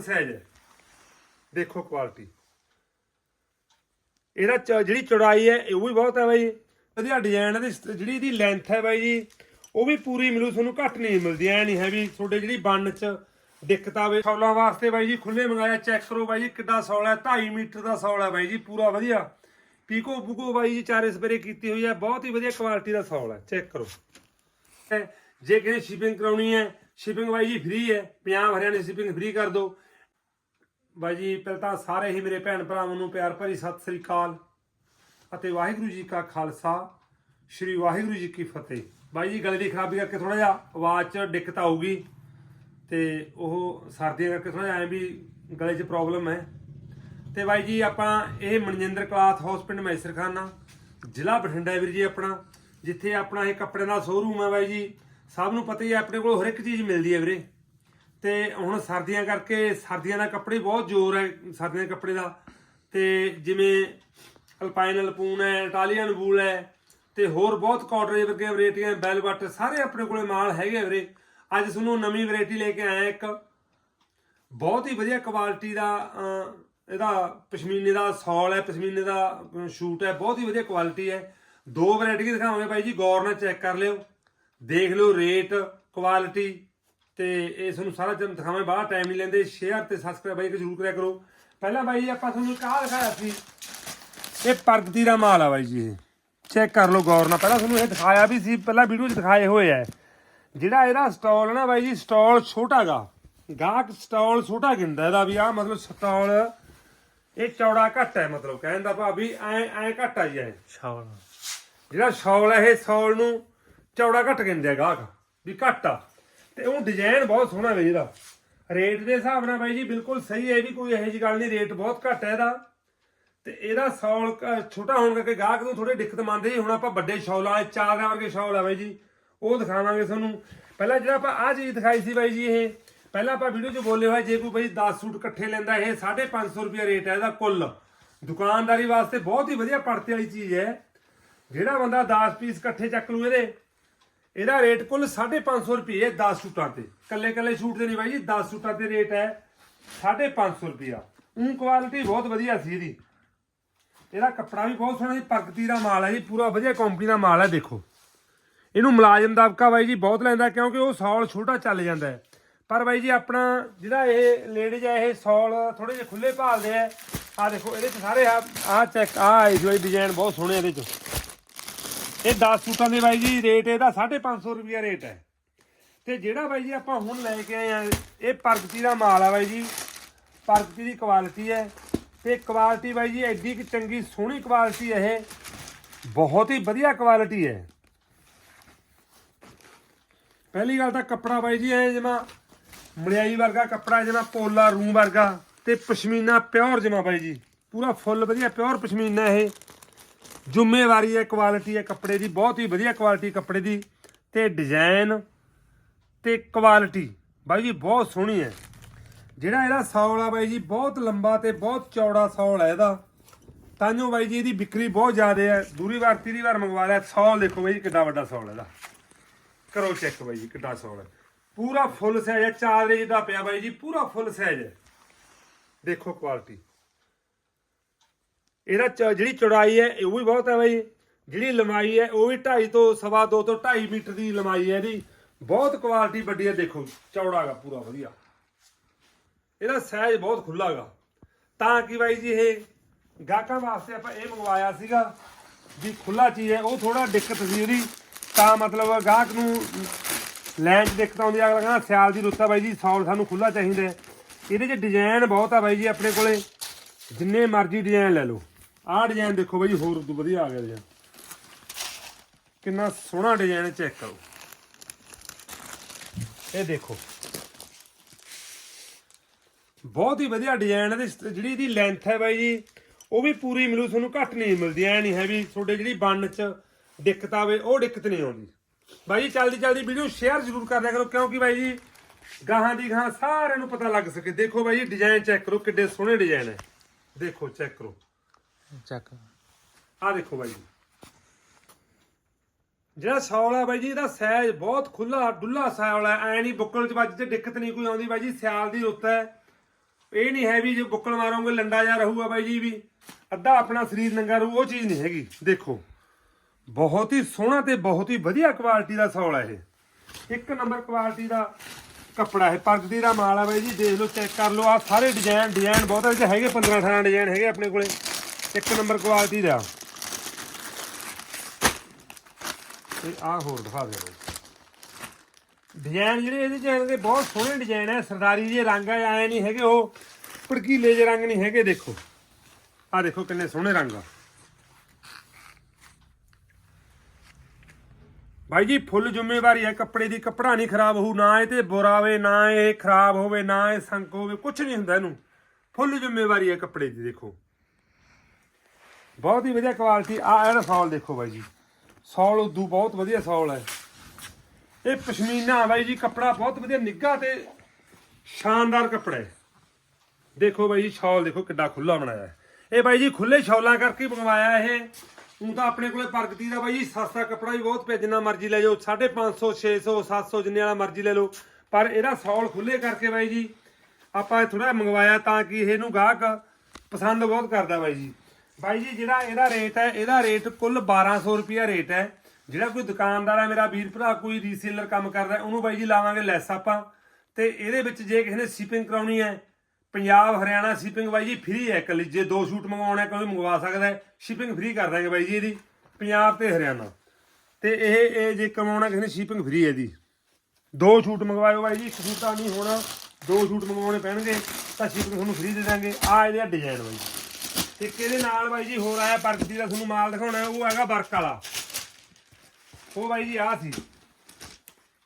Size ਹੈ। ਦੇਖੋ quality ਇਹਦਾ ਚ- ਜਿਹੜੀ ਚੌੜਾਈ ਹੈ, ਇਹ ਵੀ ਬਹੁਤ ਹੈ ਬਾਈ। ਵਧੀਆ ਡਿਜ਼ਾਈਨ ਹੈ ਤੇ ਜਿਹੜੀ ਇਹਦੀ ਲੈਂਥ ਹੈ ਬਾਈ ਜੀ, ਉਹ ਵੀ ਪੂਰੀ ਮਿਲੂ, ਤੁਹਾਨੂੰ ਘੱਟ ਨਹੀਂ ਮਿਲਦੀ, ਐ ਨਹੀਂ ਹੈ ਵੀ ਤੁਹਾਡੇ ਜਿਹੜੀ ਬੰਨ ਚ ਦਿੱਕਤ ਆਵੇ। ਸੌਲਾਂ ਵਾਸਤੇ ਬਾਈ ਜੀ ਖੁੱਲੇ ਮੰਗਾਇਆ ਚੈੱਕ ਕਰੋ ਬਾਈ ਜੀ ਕਿੱਡਾ ਸੌਲ ਹੈ 2.5 ਮੀਟਰ ਦਾ ਸੌਲ ਹੈ ਬਾਈ ਜੀ, ਪੂਰਾ ਵਧੀਆ। ਪੀਕੋ ਬੁਕੋ ਬਾਈ ਜੀ ਚਾਰੇ ਸਪਰੇ ਕੀਤੀ ਹੋਈ ਹੈ, ਬਹੁਤ ਹੀ ਵਧੀਆ ਕੁਆਲਿਟੀ ਦਾ ਸੌਲ ਹੈ ਚੈੱਕ ਕਰੋ। ਹੈ। ਜੇ ਕਿਸੇ ਸ਼ਿਪਿੰਗ ਕਰਾਉਣੀ ਹੈ ਸ਼ਿਪਿੰਗ ਬਾਈ ਜੀ ਫ੍ਰੀ ਹੈ, ਪੰਜਾਬ ਹਰਿਆਣਾ ਸ਼ਿਪਿੰਗ ਫ੍ਰੀ ਕਰ ਦਿਓ। ਬਾਈ ਜੀ, ਪਹਿਲਾਂ ਤਾਂ ਸਾਰੇ ਹੀ ਮੇਰੇ ਭੈਣ ਭਰਾਵਾਂ ਨੂੰ ਪਿਆਰ ਭਰੀ ਸਤਿ ਸ੍ਰੀ ਅਕਾਲ ਅਤੇ ਵਾਹਿਗੁਰੂ ਜੀ ਕਾ ਖਾਲਸਾ, ਸ੍ਰੀ ਵਾਹਿਗੁਰੂ ਜੀ ਕੀ ਫਤਿਹ। ਬਾਈ ਜੀ, ਗਲੇ ਦੀ ਖਰਾਬੀ ਕਰਕੇ ਥੋੜਾ ਜਿਹਾ ਆਵਾਜ਼ 'ਚ ਦਿੱਕਤ ਆਊਗੀ ਤੇ ਉਹ ਸਰਦੀਆਂ ਕਰਕੇ ਥੋੜਾ ਜਿਹਾ ਐ ਵੀ ਗਲੇ 'ਚ ਪ੍ਰੋਬਲਮ ਹੈ। ਤੇ ਬਾਈ ਜੀ, ਆਪਾਂ ਇਹ ਮਨਜਿੰਦਰ ਕਲਾਥ ਹਾਊਸ ਪਿੰਡ ਮੈਸਰਖਾਨਾ, ਜ਼ਿਲ੍ਹਾ ਬਠਿੰਡਾ ਵੀਰ ਜੀ ਆਪਣਾ, ਜਿੱਥੇ ਆਪਣਾ ਇਹ ਕੱਪੜਿਆਂ ਦਾ ਸ਼ੋਰੂਮ ਹੈ ਬਾਈ ਜੀ। ਸਭ ਨੂੰ ਪਤਾ ਹੀ ਹੈ, ਆਪਣੇ ਕੋਲ ਹਰ ਇੱਕ ਚੀਜ਼ ਮਿਲਦੀ ਹੈ ਵੀਰੇ। ਤੇ ਹੁਣ ਸਰਦੀਆਂ ਕਰਕੇ ਸਰਦੀਆਂ ਦਾ ਕੱਪੜੇ ਬਹੁਤ ਜ਼ੋਰ ਹੈ, ਸਰਦੀਆਂ ਦੇ ਕੱਪੜੇ ਦਾ। ਤੇ ਜਿਵੇਂ ਅਲਪਾਈਨ ਅਲਪੂਨ ਹੈ ਇਟਾਲੀਅਨ ਵੂਲ ਹੈ, ਤੇ ਹੋਰ ਬਹੁਤ ਕਾਟਰੇਜ ਵਰਗੇ ਵੈਰਾਈਟੀਆਂ ਬੈਲਵਟ ਸਾਰੇ ਆਪਣੇ ਕੋਲੇ ਮਾਲ ਹੈਗੇ ਆ ਵੀਰੇ। ਅੱਜ ਤੁਹਾਨੂੰ ਨਵੀਂ ਵੈਰਾਈਟੀ ਲੈ ਕੇ ਆਇਆ ਇੱਕ। ਬਹੁਤ ਹੀ ਵਧੀਆ ਕੁਆਲਿਟੀ ਦਾ ਇਹਦਾ ਪਸ਼ਮੀਨੇ ਦਾ ਸੌਲ ਹੈ, ਪਸ਼ਮੀਨੇ ਦਾ ਸ਼ੂਟ ਹੈ, ਬਹੁਤ ਹੀ ਵਧੀਆ ਕੁਆਲਿਟੀ ਹੈ। ਦੋ ਵੈਰਾਈਟੀ ਦਿਖਾਵਾਂਗੇ ਭਾਈ ਜੀ, ਗੌਰ ਨਾਲ ਚੈੱਕ ਕਰ ਲਿਓ। ਦੇਖ ਲਿਓ ਰੇਟ ਕੁਆਲਿਟੀ ਤੇ ਇਹ ਤੁਹਾਨੂੰ ਸਾਰਾ ਜਮ ਦਿਖਾਵਾਂਗੇ ਬਾਹਲਾ ਟਾਈਮ ਨਹੀਂ ਲੈਂਦੇ। ਸ਼ੇਅਰ ਤੇ ਸਬਸਕ੍ਰਾਈਬ ਬਾਈ ਜ਼ਰੂਰ ਕਰਿਆ ਕਰੋ। ਪਹਿਲਾਂ ਬਾਈ ਜੀ ਆਪਾਂ ਤੁਹਾਨੂੰ ਕਾਹ ਦਿਖਾਇਆ ਸੀ। ਇਹ ਪ੍ਰਗਤੀ ਦਾ ਮਾਲ ਆ ਬਾਈ ਜੀ ਇਹ। ਚੈੱਕ ਕਰ ਲਓ ਗੌਰ ਨਾਲ। ਪਹਿਲਾਂ ਤੁਹਾਨੂੰ ਇਹ ਦਿਖਾਇਆ ਵੀ ਸੀ ਪਹਿਲਾਂ ਵੀਡੀਓ 'ਚ ਦਿਖਾਏ ਹੋਏ ਆ। ਜਿਹੜਾ ਇਹਦਾ ਸਟਾਲ ਨਾ ਬਾਈ ਜੀ ਸਟਾਲ ਛੋਟਾਗਾ ਗਾਹਕ ਸਟਾਲ ਛੋਟਾ ਗਿੰਦਾ ਇਹਦਾ ਵੀ। ਆ ਮਤਲਬ ਸਟਾਲ ਇਹ ਚੌੜਾ ਘੱਟ ਹੈ ਮਤਲਬ। ਕਹਿਣ ਦਾ ਭਾਵ ਐ ਐ ਘੱਟ ਆ ਜੀ ਐ ਸ਼ਾਵਲ ਜਿਹੜਾ ਸ਼ੌਲ ਹੈ ਇਹ ਸ਼ੌਲ ਨੂੰ ਚੌੜਾ ਘੱਟ ਕਹਿੰਦੇ ਆ ਗਾਹਕ। ਵੀ ਘੱਟ ਆ। ਤੇ ਉਹ ਡਿਜ਼ਾਈਨ ਬਹੁਤ ਸੋਹਣਾ ਵੇ ਇਹਦਾ। ਰੇਟ ਦੇ ਹਿਸਾਬ ਨਾਲ ਬਾਈ ਜੀ ਬਿਲਕੁਲ ਸਹੀ ਹੈ, ਇਹ ਵੀ ਕੋਈ ਇਹੋ ਜਿਹੀ ਗੱਲ ਨਹੀਂ ਰੇਟ ਬਹੁਤ ਘੱਟ ਹੈ ਇਹਦਾ। ਤੇ ਇਹਦਾ ਸ਼ੌਲ ਕ- ਛੋਟਾ ਹੋਣ ਕਰਕੇ ਗਾਹਕ ਨੂੰ ਥੋੜੀ ਦਿੱਕਤ ਮੰਨਦੇ ਜੀ ਹੁਣ ਆਪਾਂ ਵੱਡੇ ਸ਼ੌਲਾਂ ਵਾਲੇ ਚਾਦਰਾਂ ਵਰਗੇ ਸ਼ੌਲ ਆ ਬਾਈ ਜੀ, ਉਹ ਦਿਖਾਵਾਂਗੇ ਤੁਹਾਨੂੰ। ਪਹਿਲਾਂ ਜਿਹੜਾ ਆਪਾਂ ਆਹ ਚੀਜ਼ ਦਿਖਾਈ ਸੀ ਬਾਈ ਜੀ ਇਹ, ਪਹਿਲਾਂ ਆਪਾਂ ਵੀਡੀਓ 'ਚ ਬੋਲੇ ਹੋਏ, ਜੇ ਕੋਈ ਬਾਈ 10 ਸੂਟ ਇਕੱਠੇ ਲੈਂਦਾ, ਇਹ 550 ਰੁਪਏ ਰੇਟ ਹੈ ਇਹਦਾ ਕੁੱਲ। ਦੁਕਾਨਦਾਰੀ ਵਾਸਤੇ ਬਹੁਤ ਹੀ ਵਧੀਆ ਪੜਤੇ ਵਾਲੀ ਚੀਜ਼ ਹੈ। ਜਿਹੜਾ ਬੰਦਾ 10 ਪੀਸ ਇਕੱਠੇ ਚੱਕ ਲੂ ਇਹਦੇ ਇਹਦਾ ਰੇਟ ਕੁੱਲ 550 ਰੁਪਏ 10 ਸੂਟਾਂ ਤੇ। ਕੱਲੇ ਕੱਲੇ ਸੂਟ ਦੇ ਨਹੀਂ ਬਾਈ ਜੀ 10 ਸੂਟਾਂ ਤੇ ਰੇਟ ਹੈ 550 ਰੁਪਿਆ ਉਹ ਕੁਆਲਿਟੀ ਬਹੁਤ ਵਧੀਆ ਸੀ ਇਹਦੀ। ਇਹਦਾ ਕੱਪੜਾ ਵੀ ਬਹੁਤ ਸੋਹਣਾ ਜੀ, ਪ੍ਰਗਤੀ ਦਾ ਮਾਲ ਹੈ ਜੀ, ਪੂਰਾ ਵਧੀਆ ਕੰਪਨੀ ਦਾ ਮਾਲ ਹੈ, ਦੇਖੋ। ਇਹਨੂੰ ਮੁਲਾਜ਼ਮ ਦਬਕਾ ਬਾਈ ਜੀ ਬਹੁਤ ਲੈਂਦਾ ਕਿਉਂਕਿ ਉਹ ਸੌਲ ਛੋਟਾ ਚੱਲ ਜਾਂਦਾ ਹੈ। ਪਰ ਬਾਈ ਜੀ ਆਪਣਾ ਜਿਹੜਾ ਇਹ ਲੇਡੀਜ਼ ਹੈ, ਇਹ ਸੌਲ ਥੋੜੇ ਜਿਹੇ ਖੁੱਲੇ ਭਾਲਦੇ ਆ ਆ ਦੇਖੋ, ਇਹਦੇ ਚ ਸਾਰੇ ਆ ਆ ਚੈੱਕ ਆ ਆਈ ਹੋਈ ਡਿਜ਼ਾਈਨ ਬਹੁਤ ਸੋਹਣੇ ਇਹਦੇ ਚ। ਇਹ 10 ਸੂਟਾਂ ਦੇ ਬਾਈ ਜੀ ਰੇਟ ਇਹਦਾ 550 ਰੁਪਿਆ ਰੇਟ ਹੈ। ਤੇ ਜਿਹੜਾ ਬਾਈ ਜੀ ਆਪਾਂ ਹੁਣ ਲੈ ਕੇ ਆਏ ਆ, ਇਹ ਪ੍ਰਗਤੀ ਦਾ ਮਾਲ ਆ ਬਾਈ ਜੀ। ਪ੍ਰਗਤੀ ਦੀ ਕੁਆਲਿਟੀ ਹੈ। ਤੇ ਕੁਆਲਿਟੀ ਬਾਈ ਜੀ ਐਡੀ ਕਿ ਚੰਗੀ ਸੋਹਣੀ ਕੁਆਲਿਟੀ ਹੈ ਇਹ। ਬਹੁਤ ਹੀ ਵਧੀਆ ਕੁਆਲਿਟੀ ਹੈ। ਪਹਿਲੀ ਗੱਲ ਤਾਂ ਕੱਪੜਾ ਬਾਈ ਜੀ ਐ ਜਿਵੇਂ ਮਲਿਆਈ ਵਰਗਾ ਕੱਪੜਾ ਜਿਵੇਂ ਪੋਲਾ ਰੂਮ ਵਰਗਾ ਤੇ ਪਸ਼ਮੀਨਾ ਪਿਓਰ ਜਿਵੇਂ ਬਾਈ ਜੀ। ਪੂਰਾ ਫੁੱਲ ਵਧੀਆ ਪਿਓਰ ਪਸ਼ਮੀਨਾ ਇਹ। ਜ਼ਿੰਮੇਵਾਰੀ ਹੈ ਕੁਆਲਿਟੀ ਹੈ ਕੱਪੜੇ ਦੀ, ਬਹੁਤ ਹੀ ਵਧੀਆ ਕੁਆਲਿਟੀ ਕੱਪੜੇ ਦੀ। ਤੇ ਡਿਜ਼ਾਈਨ ਤੇ ਕੁਆਲਿਟੀ ਬਾਈ ਜੀ ਬਹੁਤ ਸੋਹਣੀ ਹੈ। ਜਿਹੜਾ ਇਹਦਾ ਸੌਲ ਆ ਬਾਈ ਜੀ, ਬਹੁਤ ਲੰਬਾ ਤੇ ਬਹੁਤ ਚੌੜਾ ਸੌਲ ਹੈ ਇਹਦਾ। ਤਾਂਜੋ ਬਾਈ ਜੀ ਇਹਦੀ ਵਿਕਰੀ ਬਹੁਤ ਜ਼ਿਆਦਾ ਹੈ। ਦੂਰੀ ਵਾਰ, ਤੀਰੀ ਵਾਰ ਮੰਗਵਾ ਲਿਆ। ਸੌਲ ਦੇਖੋ ਬਾਈ ਜੀ, ਕਿੱਡਾ ਵੱਡਾ ਸੌਲ ਇਹਦਾ। ਕਰੋ ਚੈੱਕ ਬਾਈ ਜੀ, ਕਿੱਡਾ ਸੌਲ ਹੈ। ਪੂਰਾ ਫੁੱਲ ਸਾਈਜ਼ ਹੈ। ਚਾਦਰੇ ਜਿੱਦਾਂ ਪਿਆ ਬਾਈ ਜੀ, ਪੂਰਾ ਫੁੱਲ ਸਾਈਜ਼ ਹੈ। ਦੇਖੋ ਕੁਆਲਿਟੀ ਇਹਦਾ ਚ- ਜਿਹੜੀ ਚੌੜਾਈ ਹੈ ਉਹ ਵੀ ਬਹੁਤ ਹੈ ਬਾਈ। ਜਿਹੜੀ ਲੰਬਾਈ ਹੈ, ਉਹ ਵੀ 2.5 ਤੋਂ ਸਵਾ ਦੋ ਤੋਂ 2.5 ਮੀਟਰ ਦੀ ਲੰਬਾਈ ਹੈ ਇਹਦੀ। ਬਹੁਤ ਕੁਆਲਿਟੀ ਵੱਡੀ ਹੈ, ਦੇਖੋ, ਚੌੜਾ ਗਾ ਪੂਰਾ ਵਧੀਆ। ਇਹਦਾ ਸਾਈਜ਼ ਬਹੁਤ ਖੁੱਲ੍ਹਾ ਗਾ ਤਾਂ ਕਿ ਬਾਈ ਜੀ ਇਹ ਗਾਹਕਾਂ ਵਾਸਤੇ ਆਪਾਂ ਇਹ ਮੰਗਵਾਇਆ ਸੀਗਾ ਵੀ ਖੁੱਲਾ ਚੀਜ਼ ਹੈ, ਉਹ ਥੋੜਾ ਦਿੱਕਤ ਸੀ ਉਹਦੀ ਤਾਂ ਮਤਲਬ ਗਾਹਕ ਨੂੰ ਲੈਣ 'ਚ ਦਿੱਕਤ ਆਉਂਦੀ ਆ ਅਗਲਾ ਕਹਿੰਦਾ ਸਿਆਲ ਦੀ ਰੁੱਤ ਆ ਬਾਈ ਜੀ, ਸੌਲ ਸਾਨੂੰ ਖੁੱਲਾ ਚਾਹੀਦਾ ਹੈ। ਇਹਦੇ 'ਚ ਡਿਜ਼ਾਈਨ ਬਹੁਤ ਆ ਬਾਈ ਜੀ, ਆਪਣੇ ਕੋਲੇ। ਜਿੰਨੇ ਮਰਜ਼ੀ ਡਿਜ਼ਾਈਨ ਲੈ ਲਓ। ਆਹ ਡਿਜ਼ਾਈਨ ਦੇਖੋ ਬਾਈ ਜੀ ਹੋਰ ਉਦੋਂ ਵਧੀਆ ਆ ਗਿਆ ਡਿਜ਼ਾਈਨ ਕਿੰਨਾ ਸੋਹਣਾ ਡਿਜ਼ਾਈਨ ਚੈੱਕ ਕਰੋ। ਇਹ ਦੇਖੋ। ਬਹੁਤ ਹੀ ਵਧੀਆ ਡਿਜ਼ਾਈਨ ਹੈ ਜਿਹੜੀ ਇਹਦੀ ਲੈਂਥ ਹੈ ਬਾਈ ਜੀ, ਉਹ ਵੀ ਪੂਰੀ ਮਿਲੂ, ਤੁਹਾਨੂੰ ਘੱਟ ਨਹੀਂ ਮਿਲਦੀ, ਐ ਨਹੀਂ ਹੈ ਵੀ ਤੁਹਾਡੇ ਜਿਹੜੀ ਬੰਨ 'ਚ ਦਿੱਕਤ ਆਵੇ, ਉਹ ਦਿੱਕਤ ਨਹੀਂ ਆਉਂਦੀ। ਬਾਈ ਜੀ ਜਲਦੀ ਜਲਦੀ ਵੀਡੀਓ ਸ਼ੇਅਰ ਜ਼ਰੂਰ ਕਰ ਦਿਆ ਕਰੋ, ਕਿਉਂਕਿ ਬਾਈ ਜੀ, ਗਾਹਾਂ ਦੀ ਗਾਹਾਂ ਸਾਰਿਆਂ ਨੂੰ ਪਤਾ ਲੱਗ ਸਕੇ। ਦੇਖੋ ਬਾਈ ਜੀ ਡਿਜ਼ਾਈਨ ਚੈੱਕ ਕਰੋ, ਕਿੱਡੇ ਸੋਹਣੇ ਡਿਜ਼ਾਈਨ ਹੈ। ਦੇਖੋ ਚੈੱਕ ਕਰੋ। ਚੱਕ। ਆਹ ਦੇਖੋ ਬਾਈ ਜੀ। ਜਿਹੜਾ ਸੌਲ ਆ ਬਾਈ ਜੀ, ਇਹਦਾ ਸਾਈਜ਼ ਬਹੁਤ ਖੁੱਲਾ ਡੁੱਲਾ ਸੌਲ ਹੈ ਐ ਨਹੀਂ ਬੁੱਕਲ ਚ ਵੱਜ ਤੇ ਦਿੱਕਤ ਨਹੀਂ ਕੋਈ ਆਉਂਦੀ ਬਾਈ ਜੀ, ਸਿਆਲ ਦੀ ਰੁੱਤ ਹੈ। ਇਹ ਨਹੀਂ ਹੈ ਵੀ ਜੇ ਬੁੱਕਲ ਮਾਰੋਗੇ, ਲੰਡਾ ਜਾ ਰਹੂਗਾ ਬਾਈ ਜੀ ਵੀ। ਅੱਧਾ ਆਪਣਾ ਸਰੀਰ ਨੰਗਾ ਰਹੂ, ਉਹ ਚੀਜ਼ ਨਹੀਂ ਹੈਗੀ। ਦੇਖੋ, ਬਹੁਤ ਹੀ ਸੋਹਣਾ ਤੇ ਬਹੁਤ ਹੀ ਵਧੀਆ ਕੁਆਲਿਟੀ ਦਾ ਸੌਲ ਹੈ ਇਹ। ਇੱਕ ਨੰਬਰ ਕੁਆਲਿਟੀ ਦਾ ਕੱਪੜਾ ਹੈ ਪਰਗਦੀ ਦਾ ਮਾਲ ਹੈ ਬਾਈ ਜੀ, ਦੇਖ ਲਓ ਚੈੱਕ ਕਰ ਲਓ। ਆ ਸਾਰੇ ਡਿਜ਼ਾਈਨ ਡਿਜ਼ਾਈਨ ਬਹੁਤ ਵਿੱਚ ਹੈਗੇ 15 18 ਡਿਜ਼ਾਈਨ ਹੈਗੇ ਆਪਣੇ ਕੋਲੇ। ਇੱਕ ਨੰਬਰ ਕੁਆਲਿਟੀ ਦਾ। ਤੇ ਆ ਹੋਰ ਦਿਖਾ ਦਿਓ। ਡਿਜ਼ਾਈਨ ਜਿਹੜੇ ਇਹਦੇ ਚ ਹੈਗੇ ਬਹੁਤ ਸੋਹਣੇ ਡਿਜ਼ਾਈਨ ਹੈ ਸਰਦਾਰੀ ਜਿਹੇ ਰੰਗ ਆ, ਐ ਨਹੀਂ ਹੈਗੇ ਉਹ। ਭੜਕੀਲੇ ਜਿਹੇ ਰੰਗ ਨਹੀਂ ਹੈਗੇ, ਦੇਖੋ। ਆਹ ਦੇਖੋ ਕਿੰਨੇ ਸੋਹਣੇ ਰੰਗ ਆ। ਭਾਈ ਜੀ, ਫੁੱਲ ਜ਼ਿੰਮੇਵਾਰੀ ਹੈ। ਕੱਪੜੇ ਦੀ ਕੱਪੜਾ ਨਹੀਂ ਖਰਾਬ ਹੋਊ, ਨਾ ਇਹ ਤੇ ਬੁਰਾਵੇ ਨਾ ਇਹ ਖਰਾਬ ਹੋਵੇ, ਨਾ ਇਹ ਸੰਕ ਹੋਵੇ ਕੁਝ ਨਹੀਂ ਹੁੰਦਾ ਇਹਨੂੰ। ਫੁੱਲ ਜ਼ਿੰਮੇਵਾਰੀ ਹੈ ਕੱਪੜੇ ਦੀ, ਦੇਖੋ। ਬਹੁਤ ਹੀ ਵਧੀਆ ਕੁਆਲਿਟੀ ਆ ਇਹਦਾ ਸੌਲ ਦੇਖੋ ਬਾਈ ਜੀ। ਸੌਲ ਉਦੋਂ ਬਹੁਤ ਵਧੀਆ ਸੌਲ ਹੈ। ਇਹ ਪਸ਼ਮੀਨਾ ਬਾਈ ਜੀ, ਕੱਪੜਾ ਬਹੁਤ ਵਧੀਆ, ਨਿੱਘਾ ਤੇ ਸ਼ਾਨਦਾਰ ਕੱਪੜਾ ਹੈ। ਦੇਖੋ ਬਾਈ ਜੀ, ਸ਼ਾਲ ਦੇਖੋ ਕਿੱਡਾ ਖੁੱਲਾ ਬਣਾਇਆ ਇਹ ਬਾਈ ਜੀ ਖੁੱਲੇ ਸ਼ਾਲਾਂ ਕਰਕੇ ਮੰਗਵਾਇਆ ਇਹ। ਹੁਣ ਤਾਂ ਆਪਣੇ ਕੋਲੇ ਪ੍ਰਗਤੀ ਦਾ ਬਾਈ ਜੀ, ਸਸਤਾ ਕੱਪੜਾ ਵੀ ਬਹੁਤ ਪਿਆ ਜਿੰਨਾ ਮਰਜ਼ੀ ਲੈ ਜਾਓ। 550 600 700 ਜਿੰਨੇ ਵਾਲਾ ਮਰਜ਼ੀ ਲੈ ਲਓ। ਪਰ ਇਹਦਾ ਸੌਲ ਖੁੱਲੇ ਕਰਕੇ ਬਾਈ ਜੀ, ਆਪਾਂ ਇਹ ਥੋੜਾ ਮੰਗਵਾਇਆ ਤਾਂ ਕਿ ਇਹਨੂੰ ਗਾਹਕ ਪਸੰਦ ਬਹੁਤ ਕਰਦਾ ਬਾਈ ਜੀ। ਬਾਈ ਜੀ, ਜਿਹੜਾ ਇਹਦਾ ਰੇਟ ਹੈ, ਇਹਦਾ ਰੇਟ ਕੁੱਲ 1200 ਰੁਪਿਆ ਰੇਟ ਹੈ। ਜਿਹੜਾ ਕੋਈ ਦੁਕਾਨਦਾਰ ਹੈ, ਮੇਰਾ ਵੀਰ ਭਰਾ, ਕੋਈ ਰੀਸੇਲਰ ਕੰਮ ਕਰਦਾ ਉਹਨੂੰ ਬਾਈ ਜੀ ਲਾਵਾਂਗੇ ਲੈਸ ਆਪਾਂ। ਤੇ ਇਹਦੇ ਵਿੱਚ ਜੇ ਕਿਸੇ ਨੇ ਸ਼ਿਪਿੰਗ ਕਰਾਉਣੀ ਹੈ, ਪੰਜਾਬ, ਹਰਿਆਣਾ ਸ਼ਿਪਿੰਗ ਬਾਈ ਜੀ ਫ੍ਰੀ ਹੈ ਇਕੱਲੀ। ਜੇ ਦੋ ਸ਼ੂਟ ਮੰਗਵਾਉਣਾ, ਕੋਈ ਮੰਗਵਾ ਸਕਦਾ ਸ਼ਿਪਿੰਗ ਫ੍ਰੀ ਕਰ ਦਾਂਗੇ ਬਾਈ ਜੀ ਇਹਦੀ, ਪੰਜਾਬ ਤੇ ਹਰਿਆਣਾ। ਤੇ ਇਹ ਇਹ ਜੇ ਕਮਾਉਣਾ ਕਿਸੇ ਨੇ ਸ਼ਿਪਿੰਗ ਫ੍ਰੀ ਹੈ ਇਹਦੀ। ਦੋ ਸ਼ੂਟ ਮੰਗਵਾਇਓ ਬਾਈ ਜੀ, ਇੱਕ ਸ਼ੂਟ ਨਹੀਂ ਹੋਣਾ, ਦੋ ਸ਼ੂਟ ਮੰਗਵਾਉਣੇ ਪੈਣਗੇ, ਤਾਂ ਸ਼ਿਪਿੰਗ ਤੁਹਾਨੂੰ ਫ੍ਰੀ ਦੇ ਦਾਂਗੇ। ਆ ਇਹਦਾ ਡਿਜ਼ਾਈਨ ਬਾਈ ਜੀ। ਇੱਕ ਇਹਦੇ ਨਾਲ ਬਾਈ ਜੀ ਹੋਰ ਆਇਆ ਪਰਗਤੀ ਦਾ ਤੁਹਾਨੂੰ ਮਾਲ ਦਿਖਾਉਣਾ ਉਹ ਹੈਗਾ ਵਰਕ ਵਾਲਾ। ਉਹ ਬਾਈ ਜੀ ਆ ਸੀ।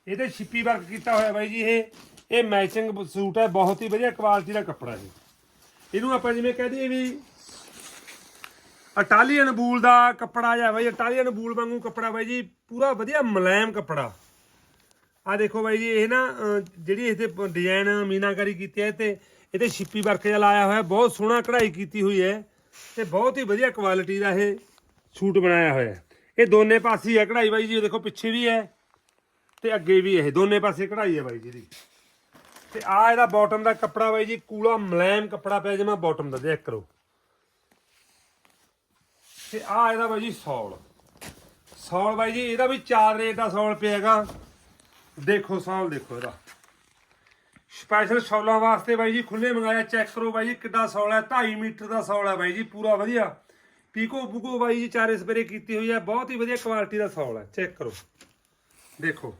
ਇਹਦੇ ਛਿੱਪੀ ਵਰਕ ਕੀਤਾ ਹੋਇਆ ਬਾਈ ਜੀ ਇਹ। ਇਹ ਮੈਚਿੰਗ ਸੂਟ ਹੈ ਬਹੁਤ ਹੀ ਵਧੀਆ ਕੁਆਲਿਟੀ ਦਾ ਕੱਪੜਾ ਹੈ ਇਹਨੂੰ ਆਪਾਂ ਜਿਵੇਂ ਕਹਿ ਦਈਏ ਵੀ ਇਟਾਲੀਅਨ ਬੂਲ ਦਾ ਕੱਪੜਾ ਜਾਂ ਬਾਈ ਇਟਾਲੀਅਨ ਬੂਲ ਵਾਂਗੂ ਕੱਪੜਾ ਬਾਈ ਜੀ ਪੂਰਾ ਵਧੀਆ ਮੁਲਾਇਮ ਕੱਪੜਾ। ਆ ਦੇਖੋ ਬਾਈ ਜੀ ਇਹ ਨਾ ਅਹ, ਜਿਹੜੀ ਇਹਦੇ ਡਿਜ਼ਾਈਨ ਮੀਨਾਕਾਰੀ ਕੀਤੀ ਹੈ ਤੇ ਇਹਦੇ ਛਿੱਪੀ ਵਰਕ ਜਿਹਾ ਲਾਇਆ ਹੋਇਆ ਬਹੁਤ ਸੋਹਣਾ ਕਢਾਈ ਕੀਤੀ ਹੋਈ ਹੈ। ਤੇ ਬਹੁਤ ਹੀ ਵਧੀਆ ਕੁਆਲਿਟੀ ਦਾ ਇਹ ਸੂਟ ਬਣਾਇਆ ਹੋਇਆ ਇਹ ਦੋਨੇ ਪਾਸੇ ਹੀ ਹੈ ਕਢਾਈ ਬਾਈ ਜੀ, ਇਹ ਦੇਖੋ ਪਿੱਛੇ ਵੀ ਹੈ ਤੇ ਅੱਗੇ ਵੀ ਇਹ ਦੋਨੇ ਪਾਸੇ ਕਢਾਈ ਹੈ ਬਾਈ ਜੀ ਦੀ। ਤੇ ਆ ਇਹਦਾ ਬਾਟਮ ਦਾ ਕੱਪੜਾ ਬਾਈ ਜੀ, ਕੂਲਾ ਮਲੈਮ ਕੱਪੜਾ ਪਿਆ ਜਿਵੇਂ ਬਾਟਮ ਦਾ, ਦੇਖ ਕਰੋ। ਤੇ ਆ ਇਹਦਾ ਬਾਈ ਜੀ ਸੌਲ। ਸੌਲ ਬਾਈ ਜੀ, ਇਹਦਾ ਵੀ ਚਾਰ ਰੇਟ ਦਾ ਸੌਲ ਪਿਆਗਾ ਦੇਖੋ, ਸੌਲ ਦੇਖੋ ਇਹਦਾ। ਸਪੈਸ਼ਲ ਸੌਲਾਂ ਵਾਸਤੇ ਬਾਈ ਜੀ ਖੁੱਲੇ ਮੰਗਾਇਆ ਚੈੱਕ ਕਰੋ ਬਾਈ ਜੀ ਕਿੱਡਾ ਸੌਲ ਹੈ 2.5 ਮੀਟਰ ਦਾ ਸੌਲ ਹੈ ਬਾਈ ਜੀ, ਪੂਰਾ ਵਧੀਆ। ਪੀਕੋ ਬੁਕੋ ਬਾਈ ਜੀ ਚਾਰੇ ਸਪਰੇ ਕੀਤੀ ਹੋਈ ਹੈ, ਬਹੁਤ ਹੀ ਵਧੀਆ ਕੁਆਲਿਟੀ ਦਾ ਸੌਲ ਹੈ ਚੈੱਕ ਕਰੋ। ਦੇਖੋ।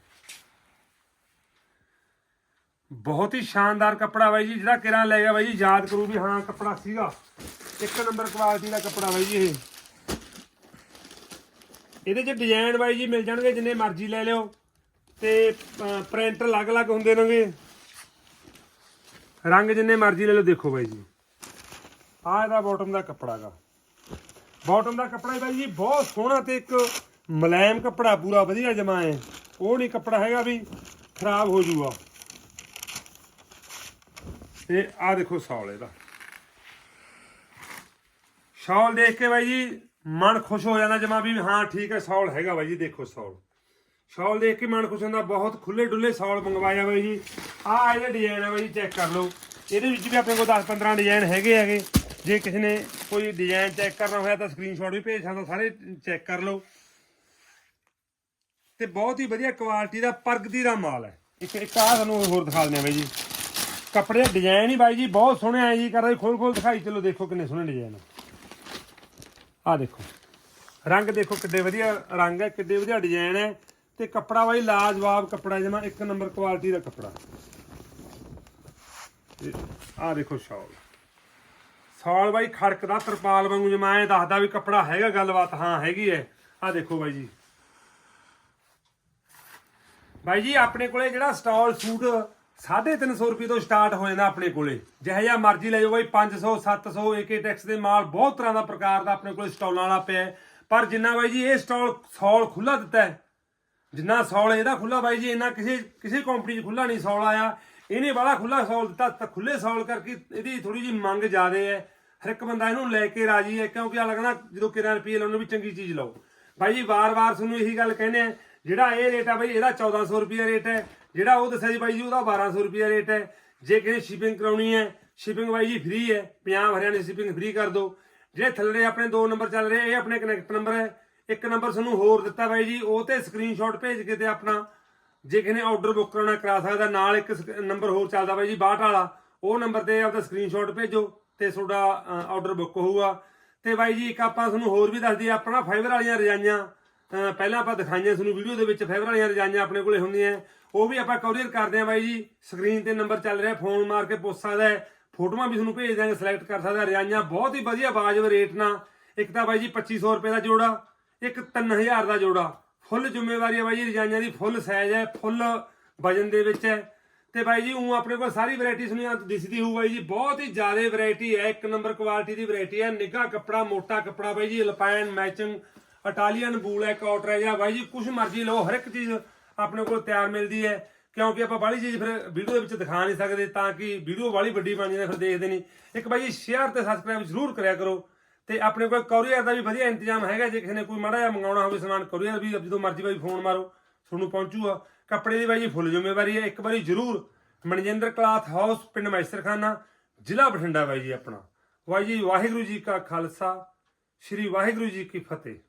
ਬਹੁਤ ਹੀ ਸ਼ਾਨਦਾਰ ਕੱਪੜਾ ਬਾਈ ਜੀ, ਜਿਹੜਾ ਕਿਰਾਂ ਲੈ ਗਿਆ ਬਾਈ ਜੀ, ਯਾਦ ਕਰੂ ਵੀ ਹਾਂ ਕੱਪੜਾ ਸੀਗਾ। ਇੱਕ ਨੰਬਰ ਕੁਆਲਿਟੀ ਦਾ ਕੱਪੜਾ ਬਾਈ ਜੀ ਇਹ। ਇਹਦੇ 'ਚ ਡਿਜ਼ਾਈਨ ਬਾਈ ਜੀ ਮਿਲ ਜਾਣਗੇ, ਜਿੰਨੇ ਮਰਜ਼ੀ ਲੈ ਲਿਓ। ਤੇ ਪ੍ਰਿੰਟ ਅਲੱਗ-ਅਲੱਗ ਹੁੰਦੇ ਨੇਗੇ। ਰੰਗ ਜਿੰਨੇ ਮਰਜ਼ੀ ਲੈ ਲਓ, ਦੇਖੋ ਬਾਈ ਜੀ। ਆਹ ਇਹਦਾ ਬਾਟਮ ਦਾ ਕੱਪੜਾ ਗਾ। ਬਾਟਮ ਦਾ ਕੱਪੜਾ ਬਾਈ ਜੀ, ਬਹੁਤ ਸੋਹਣਾ ਤੇ ਇੱਕ ਮੁਲਾਇਮ ਕੱਪੜਾ, ਪੂਰਾ ਵਧੀਆ ਜਮਾ ਹੈ। ਉਹ ਨਹੀਂ ਕੱਪੜਾ ਹੈਗਾ ਵੀ ਖਰਾਬ ਹੋ ਜੂਗਾ। ਤੇ ਆਹ ਦੇਖੋ ਸੌਲ ਇਹਦਾ। ਸ਼ਾਲ ਦੇਖ ਕੇ ਬਾਈ ਜੀ, ਮਨ ਖੁਸ਼ ਹੋ ਜਾਂਦਾ ਜਮਾ ਵੀ ਹਾਂ, ਠੀਕ ਹੈ, ਸ਼ਾਲ ਹੈਗਾ ਬਾਈ ਜੀ, ਦੇਖੋ ਸ਼ਾਲ। ਸ਼ਾਲ ਦੇਖ ਕੇ ਮਨ ਖੁਸ਼ ਹੁੰਦਾ, ਬਹੁਤ ਖੁੱਲੇ ਡੁੱਲੇ ਸ਼ਾਲ ਮੰਗਵਾਇਆ ਬਾਈ ਜੀ। ਆਹ ਇਹਦੇ ਡਿਜ਼ਾਈਨ ਆ ਬਾਈ ਜੀ ਚੈੱਕ ਕਰ ਲਓ। ਇਹਦੇ ਵਿੱਚ ਵੀ ਆਪਣੇ ਕੋਲ 10 15 ਡਿਜ਼ਾਈਨ ਹੈਗੇ ਹੈਗੇ। ਜੇ ਕਿਸੇ ਨੇ ਕੋਈ ਡਿਜ਼ਾਈਨ ਚੈੱਕ ਕਰਨਾ ਹੋਇਆ ਤਾਂ ਸਕਰੀਨਸ਼ਾਟ ਵੀ ਭੇਜ ਸਕਦਾ, ਸਾਰੇ ਚੈੱਕ ਕਰ ਲਓ। ਤੇ ਬਹੁਤ ਹੀ ਵਧੀਆ ਕੁਆਲਿਟੀ ਦਾ ਪ੍ਰਗਤੀ ਦਾ ਮਾਲ ਹੈ। ਇੱਕ ਇੱਕ ਆਹ ਤੁਹਾਨੂੰ ਹੋਰ ਦਿਖਾ ਦਿੰਦੇ ਆ ਬਾਈ ਜੀ। ਕੱਪੜੇ ਦਾ ਡਿਜ਼ਾਈਨ ਹੀ ਬਾਈ ਜੀ ਬਹੁਤ ਸੋਹਣੇ ਆਏ ਜੀ। ਕਰਦਾ ਖੋਲ ਖੋਲ ਦਿਖਾਈ। ਚਲੋ ਦੇਖੋ ਕਿੰਨੇ ਸੋਹਣੇ ਡਿਜ਼ਾਈਨ ਆ। ਦੇਖੋ। ਰੰਗ ਦੇਖੋ ਕਿੱਡੇ ਵਧੀਆ ਰੰਗ ਹੈ, ਕਿੱਡੇ ਵਧੀਆ ਡਿਜ਼ਾਈਨ ਹੈ। ਤੇ ਕੱਪੜਾ ਬਾਈ ਲਾਜਵਾਬ ਕੱਪੜਾ ਜਮਾ ਇੱਕ ਨੰਬਰ ਕੁਆਲਿਟੀ ਦਾ ਕੱਪੜਾ। ਆ ਦੇਖੋ ਸ਼ਾਲ। ਸ਼ਾਲ ਬਾਈ ਖੜਕਦਾ ਤਰਪਾਲ ਵਾਂਗੂ ਜਮਾ ਐ ਦੱਸਦਾ ਵੀ ਕੱਪੜਾ ਹੈਗਾ ਗੱਲਬਾਤ ਹਾਂ ਹੈਗੀ ਹੈ ਆ ਦੇਖੋ ਬਾਈ ਜੀ। ਬਾਈ ਜੀ, ਆਪਣੇ ਕੋਲੇ ਜਿਹੜਾ ਸਟਾਲ ਸੂਟ 350 ਰੁਪਏ ਤੋਂ ਸਟਾਰਟ ਹੋ ਜਾਂਦਾ ਆਪਣੇ ਕੋਲੇ। ਜਿਹੋ ਜਿਹਾ ਮਰਜ਼ੀ ਲੈ ਜਾਓ ਬਾਈ 500 700 ਏਕੇ ਟੈਕਸ ਦੇ ਮਾਲ ਬਹੁਤ ਤਰ੍ਹਾਂ ਦਾ ਪ੍ਰਕਾਰ ਦਾ ਆਪਣੇ ਕੋਲੇ ਸਟਾਲਾਂ ਵਾਲਾ ਪਿਆ ਪਰ ਜਿੰਨਾ ਬਾਈ ਜੀ, ਇਹ ਸਟਾਲ ਸੌਲ ਖੁੱਲਾ ਦਿੱਤਾ ਹੈ ਜਿੰਨਾ ਸੌਲ ਇਹਦਾ ਖੁੱਲਾ ਬਾਈ ਜੀ, ਇੰਨਾ ਕਿਸੇ ਕਿਸੇ ਕੰਪਨੀ 'ਚ ਖੁੱਲਾ ਨਹੀਂ ਸੌਲ ਆਇਆ। ਇਹਨੇ ਵਾਲਾ ਖੁੱਲਾ ਸੌਲ ਦਿੱਤਾ, ਤਾਂ ਖੁੱਲੇ ਸੌਲ ਕਰਕੇ ਇਹਦੀ ਥੋੜੀ ਜੀ ਮੰਗ ਜ਼ਿਆਦੇ ਹੈ। ਹਰ ਇੱਕ ਬੰਦਾ ਇਹਨੂੰ ਲੈ ਕੇ ਰਾਜੀ ਹੈ, ਕਿਉਂਕਿ ਆ ਲੱਗਣਾ ਜਦੋਂ ਕਿਰਾਂ ਰੁਪਏ ਲਾਉਣੇ ਵੀ ਚੰਗੀ ਚੀਜ਼ ਲਓ। ਬਾਈ ਜੀ, ਵਾਰ-ਵਾਰ ਤੁਹਾਨੂੰ ਇਹੀ ਗੱਲ ਕਹਿੰਦੇ ਆ ਜਿਹੜਾ ਇਹ ਰੇਟ ਹੈ ਬਾਈ, ਇਹਦਾ 1400 ਰੁਪਏ ਰੇਟ ਹੈ। ਜਿਹੜਾ ਉਹ ਦੱਸਿਆ ਜੀ ਬਾਈ ਜੀ, ਉਹਦਾ 1200 ਰੁਪਏ ਰੇਟ ਹੈ। ਜੇ ਕਿਸੇ ਸ਼ਿਪਿੰਗ ਕਰਾਉਣੀ ਹੈ ਸ਼ਿਪਿੰਗ ਬਾਈ ਜੀ ਫ੍ਰੀ ਹੈ। ਪੰਜਾਬ ਹਰਿਆਣਾ ਸ਼ਿਪਿੰਗ ਫ੍ਰੀ ਕਰ ਦਿਓ। ਜਿਹੜੇ ਥੱਲੇ ਆਪਣੇ ਦੋ ਨੰਬਰ ਚੱਲ ਰਹੇ, ਇਹ ਆਪਣੇ ਕਨੈਕਟ ਨੰਬਰ ਹੈ। ਇੱਕ ਨੰਬਰ ਤੁਹਾਨੂੰ ਹੋਰ ਦਿੱਤਾ ਬਾਈ ਜੀ, ਉਹ ਤੇ ਸਕਰੀਨਸ਼ਾਟ ਭੇਜ ਕੇ ਤੇ ਆਪਣਾ, ਜੇ ਕਿਸੇ ਨੇ ਆਰਡਰ ਬੁੱਕ ਕਰਾਉਣਾ ਕਰਾ ਸਕਦਾ, ਨਾਲ ਇੱਕ ਨੰਬਰ ਹੋਰ ਚੱਲਦਾ ਬਾਈ ਜੀ 62 ਵਾਲਾ, ਉਹ ਨੰਬਰ ਤੇ ਆਪਦਾ ਸਕਰੀਨਸ਼ਾਟ ਭੇਜੋ ਤੇ ਤੁਹਾਡਾ ਆਰਡਰ ਬੁੱਕ ਹੋਊਗਾ। ਤੇ ਬਾਈ ਜੀ, ਇੱਕ ਆਪਾਂ ਤੁਹਾਨੂੰ ਹੋਰ ਵੀ ਦੱਸ ਦਈਏ, ਆਪਣਾ ਫਾਈਬਰ ਵਾਲੀਆਂ ਰਜਾਈਆਂ ਪਹਿਲਾਂ ਆਪਾਂ ਦਿਖਾਈਆਂ ਤੁਹਾਨੂੰ ਵੀਡੀਓ ਦੇ ਵਿੱਚ ਫਾਈਬਰ ਵਾਲੀਆਂ ਰਜਾਈਆਂ ਆਪਣੇ ਕੋਲੇ ਹੁੰਦੀਆਂ ਉਹ ਵੀ ਆਪਾਂ ਕੋਰੀਅਰ ਕਰਦੇ ਆ ਬਾਈ ਜੀ ਸਕਰੀਨ ਤੇ ਨੰਬਰ ਚੱਲ ਰਿਹਾ ਫੋਨ ਮਾਰ ਕੇ ਪੁੱਛ ਸਕਦਾ ਹੈ, ਫੋਟੋਆਂ ਵੀ ਤੁਹਾਨੂੰ ਭੇਜ ਦਾਂਗੇ ਸਿਲੈਕਟ ਕਰ ਸਕਦਾ, ਰਜਾਈਆਂ ਬਹੁਤ ਹੀ ਵਧੀਆ ਵਾਜਬ ਰੇਟ ਨਾਲ। ਇੱਕ ਤਾਂ ਬਾਈ ਜੀ 2500 ਰੁਪਏ ਦਾ ਜੋੜਾ ਇੱਕ 3000 ਦਾ ਜੋੜਾ। ਫੁੱਲ ਜ਼ਿੰਮੇਵਾਰੀ ਹੈ ਬਾਈ ਜੀ ਰਜਾਈਆਂ ਦੀ ਫੁੱਲ ਸਾਈਜ਼ ਹੈ ਫੁੱਲ ਵਜਨ ਦੇ ਵਿੱਚ ਹੈ। ਤੇ ਬਾਈ ਜੀ ਉਹ ਆਪਣੇ ਕੋਲ ਸਾਰੀ ਵੈਰਾਈਟੀ ਸੁਣਿਆ ਦਿਸਦੀ ਹੋਊ ਬਾਈ ਜੀ ਬਹੁਤ ਹੀ ਜ਼ਿਆਦਾ ਵੈਰਾਈਟੀ ਹੈ ਇੱਕ ਨੰਬਰ ਕੁਆਲਿਟੀ ਦੀ ਵੈਰਾਈਟੀ ਹੈ। ਨਿੱਘਾ ਕੱਪੜਾ ਮੋਟਾ ਕੱਪੜਾ ਬਾਈ ਜੀ ਅਲਪਾਈਨ ਮੈਚਿੰਗ ਇਟਾਲੀਅਨ ਬੂਲ ਹੈ ਕਾਟਰ ਜਾਂ ਬਾਈ ਜੀ ਕੁਝ ਮਰਜ਼ੀ ਲਓ ਹਰ ਇੱਕ ਚੀਜ਼ ਆਪਣੇ ਕੋਲ ਤਿਆਰ ਮਿਲਦੀ ਹੈ। ਕਿਉਂਕਿ ਆਪਾਂ ਬਾਹਲੀ ਚੀਜ਼ ਫਿਰ ਵੀਡੀਓ ਦੇ ਵਿੱਚ ਦਿਖਾ ਨਹੀਂ ਸਕਦੇ ਤਾਂ ਕਿ ਵੀਡੀਓ ਬਾਹਲੀ ਵੱਡੀ ਬਣ ਜਾਂਦੀ ਹੈ, ਫਿਰ ਦੇਖਦੇ ਨਹੀਂ। ਇੱਕ ਬਾਈ ਜੀ ਸ਼ੇਅਰ ਤੇ ਸਬਸਕ੍ਰਾਈਬ ਜ਼ਰੂਰ ਕਰਿਆ ਕਰੋ। ਤੇ ਆਪਣੇ ਕੋਲ ਕੋਰੀਅਰ ਦਾ ਵੀ ਵਧੀਆ ਇੰਤਜ਼ਾਮ ਹੈਗਾ, ਜੇ ਕਿਸੇ ਨੇ ਕੋਈ ਮਾੜਾ ਜਿਹਾ ਮੰਗਾਉਣਾ ਹੋਵੇ ਸਮਾਨ ਕੋਰੀਅਰ ਵੀ, ਜਦੋਂ ਮਰਜ਼ੀ ਬਾਈ ਫੋਨ ਮਾਰੋ, ਤੁਹਾਨੂੰ ਪਹੁੰਚੂਗਾ। ਕੱਪੜੇ ਦੀ ਬਾਈ ਜੀ ਫੁੱਲ ਜ਼ਿੰਮੇਵਾਰੀ ਹੈ। ਇੱਕ ਵਾਰੀ ਜ਼ਰੂਰ ਮਨਜਿੰਦਰ ਕਲਾਥ ਹਾਊਸ, ਪਿੰਡ ਮੈਸਰਖਾਨਾ, ਜ਼ਿਲ੍ਹਾ ਬਠਿੰਡਾ ਬਾਈ ਜੀ ਆਪਣਾ। ਵਾਹਿ ਜੀ ਵਾਹਿਗੁਰੂ ਜੀ ਕਾ ਖਾਲਸਾ, ਸ੍ਰੀ ਵਾਹਿਗੁਰੂ ਜੀ ਕੀ ਫਤਿਹ।